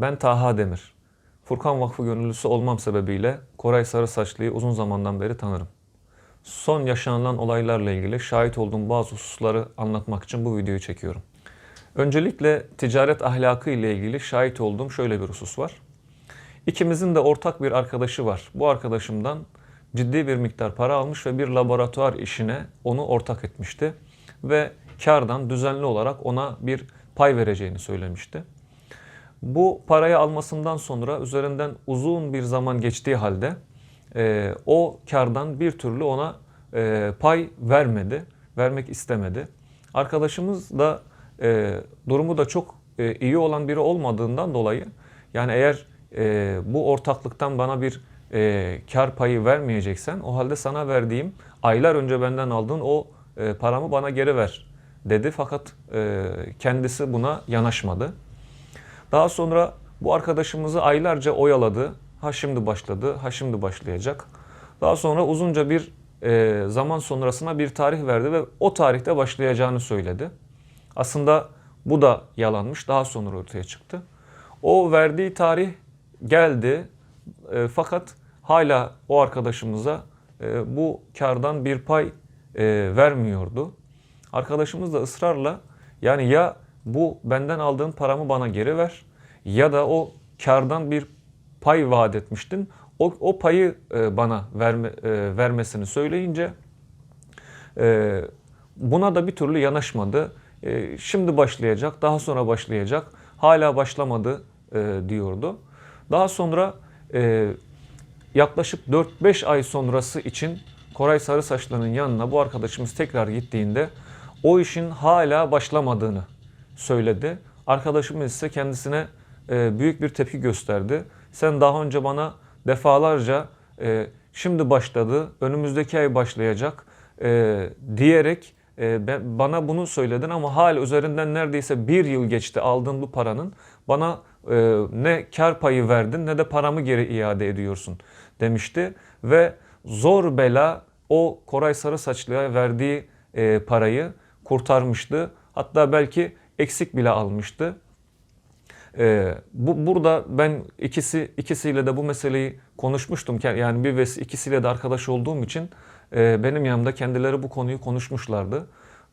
Ben Taha Demir. Furkan Vakfı gönüllüsü olmam sebebiyle Koray Sarı Saçlı'yı uzun zamandan beri tanırım. Son yaşanılan olaylarla ilgili şahit olduğum bazı hususları anlatmak için bu videoyu çekiyorum. Öncelikle ticaret ahlakı ile ilgili şahit olduğum şöyle bir husus var. İkimizin de ortak bir arkadaşı var. Bu arkadaşımdan ciddi bir miktar para almış ve bir laboratuvar işine onu ortak etmişti. Ve kardan düzenli olarak ona bir pay vereceğini söylemişti. Bu parayı almasından sonra üzerinden uzun bir zaman geçtiği halde e, o kardan bir türlü ona e, pay vermedi, vermek istemedi. Arkadaşımız da e, durumu da çok e, iyi olan biri olmadığından dolayı yani eğer e, bu ortaklıktan bana bir e, kar payı vermeyeceksen o halde sana verdiğim aylar önce benden aldığın o e, paramı bana geri ver dedi fakat e, kendisi buna yanaşmadı. Daha sonra bu arkadaşımızı aylarca oyaladı. Ha şimdi başladı, ha şimdi başlayacak. Daha sonra uzunca bir e, zaman sonrasına bir tarih verdi ve o tarihte başlayacağını söyledi. Aslında bu da yalanmış. Daha sonra ortaya çıktı. O verdiği tarih geldi. E, fakat hala o arkadaşımıza e, bu kardan bir pay e, vermiyordu. Arkadaşımız da ısrarla yani ya bu benden aldığın paramı bana geri ver ya da o kardan bir pay vaat etmiştin. O, o payı e, bana verme, e, vermesini söyleyince e, buna da bir türlü yanaşmadı. E, şimdi başlayacak, daha sonra başlayacak. Hala başlamadı e, diyordu. Daha sonra e, yaklaşık 4-5 ay sonrası için Koray Sarısaçlı'nın yanına bu arkadaşımız tekrar gittiğinde o işin hala başlamadığını söyledi. Arkadaşımız ise kendisine e, büyük bir tepki gösterdi. Sen daha önce bana defalarca e, şimdi başladı, önümüzdeki ay başlayacak e, diyerek e, ben, bana bunu söyledin ama hala üzerinden neredeyse bir yıl geçti aldığın bu paranın. Bana e, ne kar payı verdin ne de paramı geri iade ediyorsun demişti. Ve zor bela o Koray Sarısaçlı'ya verdiği e, parayı kurtarmıştı. Hatta belki eksik bile almıştı. Ee, bu burada ben ikisi ikisiyle de bu meseleyi konuşmuştum. Yani bir ve ikisiyle de arkadaş olduğum için e, benim yanımda kendileri bu konuyu konuşmuşlardı.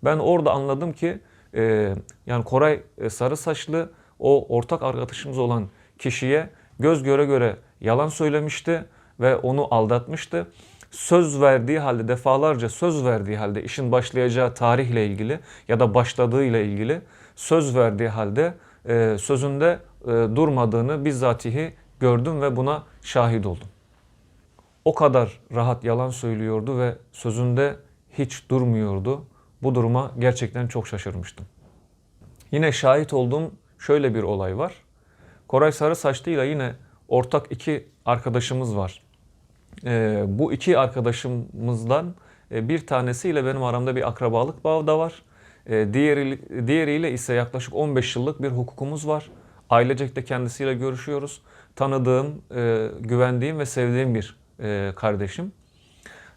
Ben orada anladım ki e, yani Koray e, sarı saçlı o ortak arkadaşımız olan kişiye göz göre göre yalan söylemişti ve onu aldatmıştı. Söz verdiği halde defalarca söz verdiği halde işin başlayacağı tarihle ilgili ya da başladığıyla ilgili söz verdiği halde e, sözünde e, durmadığını bizzatihi gördüm ve buna şahit oldum. O kadar rahat yalan söylüyordu ve sözünde hiç durmuyordu. Bu duruma gerçekten çok şaşırmıştım. Yine şahit olduğum şöyle bir olay var. Koray Sarı Saçlı'yla yine ortak iki arkadaşımız var. E, bu iki arkadaşımızdan e, bir tanesiyle benim aramda bir akrabalık bağı da var. E, diğeri, diğeriyle ise yaklaşık 15 yıllık bir hukukumuz var. Ailecek de kendisiyle görüşüyoruz. Tanıdığım, e, güvendiğim ve sevdiğim bir e, kardeşim.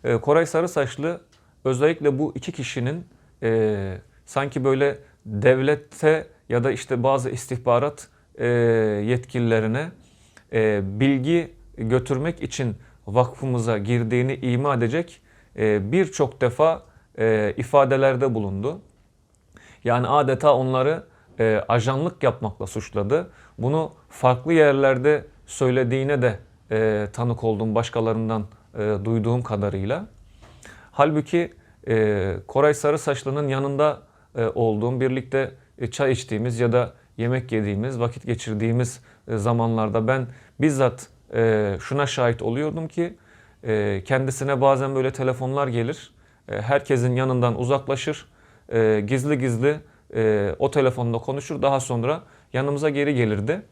E, Koray Sarısaçlı özellikle bu iki kişinin sanki böyle devlette ya da işte bazı istihbarat yetkililerine bilgi götürmek için vakfımıza girdiğini ima edecek birçok defa ifadelerde bulundu. Yani adeta onları e, ajanlık yapmakla suçladı. Bunu farklı yerlerde söylediğine de e, tanık oldum başkalarından e, duyduğum kadarıyla. Halbuki e, Koray Sarısaçlı'nın yanında e, olduğum, birlikte e, çay içtiğimiz ya da yemek yediğimiz, vakit geçirdiğimiz e, zamanlarda ben bizzat e, şuna şahit oluyordum ki e, kendisine bazen böyle telefonlar gelir. E, herkesin yanından uzaklaşır e, gizli gizli e, o telefonda konuşur. Daha sonra yanımıza geri gelirdi.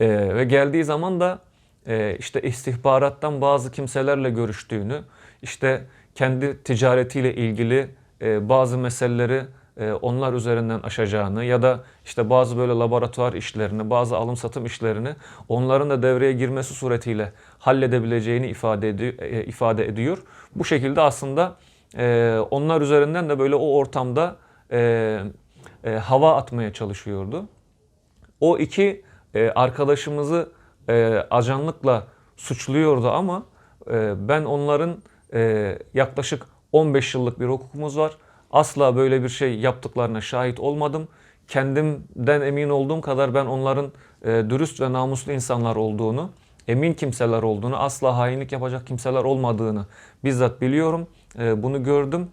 E, ve geldiği zaman da e, işte istihbarattan bazı kimselerle görüştüğünü, işte kendi ticaretiyle ilgili e, bazı meseleleri e, onlar üzerinden aşacağını ya da işte bazı böyle laboratuvar işlerini, bazı alım satım işlerini onların da devreye girmesi suretiyle halledebileceğini ifade ediyor. E, ifade ediyor. Bu şekilde aslında e, onlar üzerinden de böyle o ortamda e, e, hava atmaya çalışıyordu. O iki e, arkadaşımızı e, ajanlıkla suçluyordu ama e, ben onların e, yaklaşık 15 yıllık bir hukukumuz var. Asla böyle bir şey yaptıklarına şahit olmadım. Kendimden emin olduğum kadar ben onların e, dürüst ve namuslu insanlar olduğunu, emin kimseler olduğunu, asla hainlik yapacak kimseler olmadığını bizzat biliyorum. E, bunu gördüm.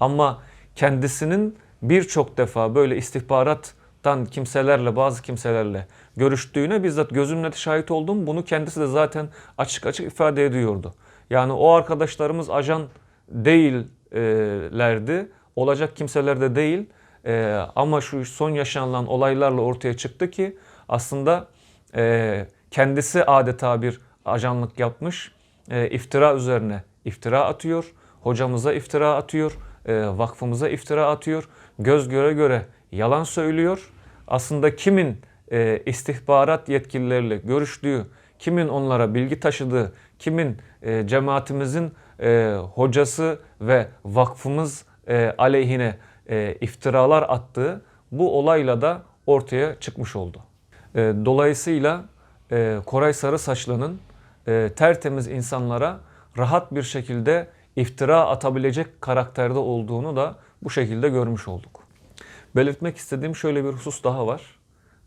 Ama kendisinin birçok defa böyle istihbarattan kimselerle, bazı kimselerle görüştüğüne bizzat gözümle de şahit oldum. Bunu kendisi de zaten açık açık ifade ediyordu. Yani o arkadaşlarımız ajan değillerdi. Olacak kimseler de değil. Ee, ama şu son yaşanılan olaylarla ortaya çıktı ki aslında e, kendisi adeta bir ajanlık yapmış. E, iftira üzerine iftira atıyor. Hocamıza iftira atıyor. E, vakfımıza iftira atıyor. Göz göre göre yalan söylüyor. Aslında kimin e, istihbarat yetkilileriyle görüştüğü, kimin onlara bilgi taşıdığı, kimin e, cemaatimizin e, hocası ve vakfımız e, aleyhine e, iftiralar attığı bu olayla da ortaya çıkmış oldu. E, dolayısıyla e, Koray Sarı Saçlı'nın e, tertemiz insanlara rahat bir şekilde iftira atabilecek karakterde olduğunu da bu şekilde görmüş olduk. Belirtmek istediğim şöyle bir husus daha var.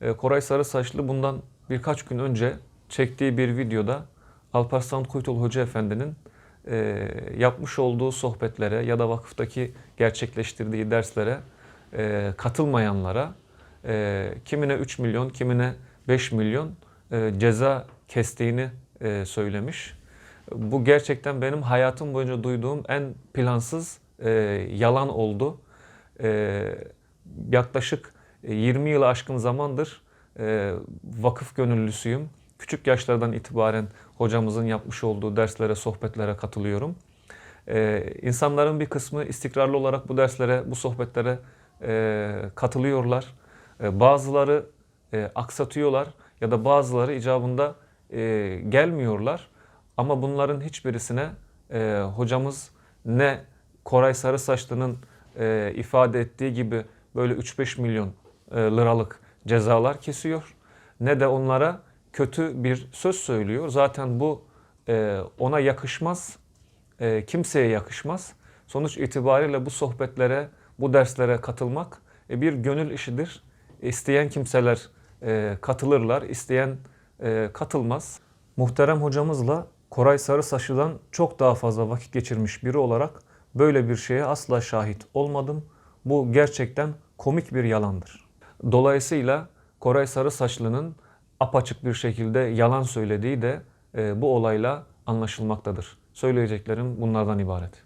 E, Koray Sarı Saçlı bundan birkaç gün önce çektiği bir videoda Alparslan Kuytul Hoca Efendi'nin e, yapmış olduğu sohbetlere ya da vakıftaki gerçekleştirdiği derslere e, katılmayanlara e, kimine 3 milyon, kimine 5 milyon e, ceza kestiğini e, söylemiş. Bu gerçekten benim hayatım boyunca duyduğum en plansız e, yalan oldu. Yaklaşık 20 yılı aşkın zamandır vakıf gönüllüsüyüm. Küçük yaşlardan itibaren hocamızın yapmış olduğu derslere, sohbetlere katılıyorum. E, insanların bir kısmı istikrarlı olarak bu derslere, bu sohbetlere e, katılıyorlar. E, bazıları e, aksatıyorlar ya da bazıları icabında e, gelmiyorlar. Ama bunların hiçbirisine e, hocamız ne Koray Sarısaçlı'nın e, ifade ettiği gibi böyle 3-5 milyon e, liralık cezalar kesiyor ne de onlara kötü bir söz söylüyor. Zaten bu e, ona yakışmaz, e, kimseye yakışmaz. Sonuç itibariyle bu sohbetlere, bu derslere katılmak e, bir gönül işidir. İsteyen kimseler e, katılırlar, isteyen e, katılmaz. Muhterem hocamızla Koray Sarısaçlı'dan çok daha fazla vakit geçirmiş biri olarak böyle bir şeye asla şahit olmadım. Bu gerçekten komik bir yalandır. Dolayısıyla Koray Sarısaçlı'nın apaçık bir şekilde yalan söylediği de e, bu olayla anlaşılmaktadır. Söyleyeceklerim bunlardan ibaret.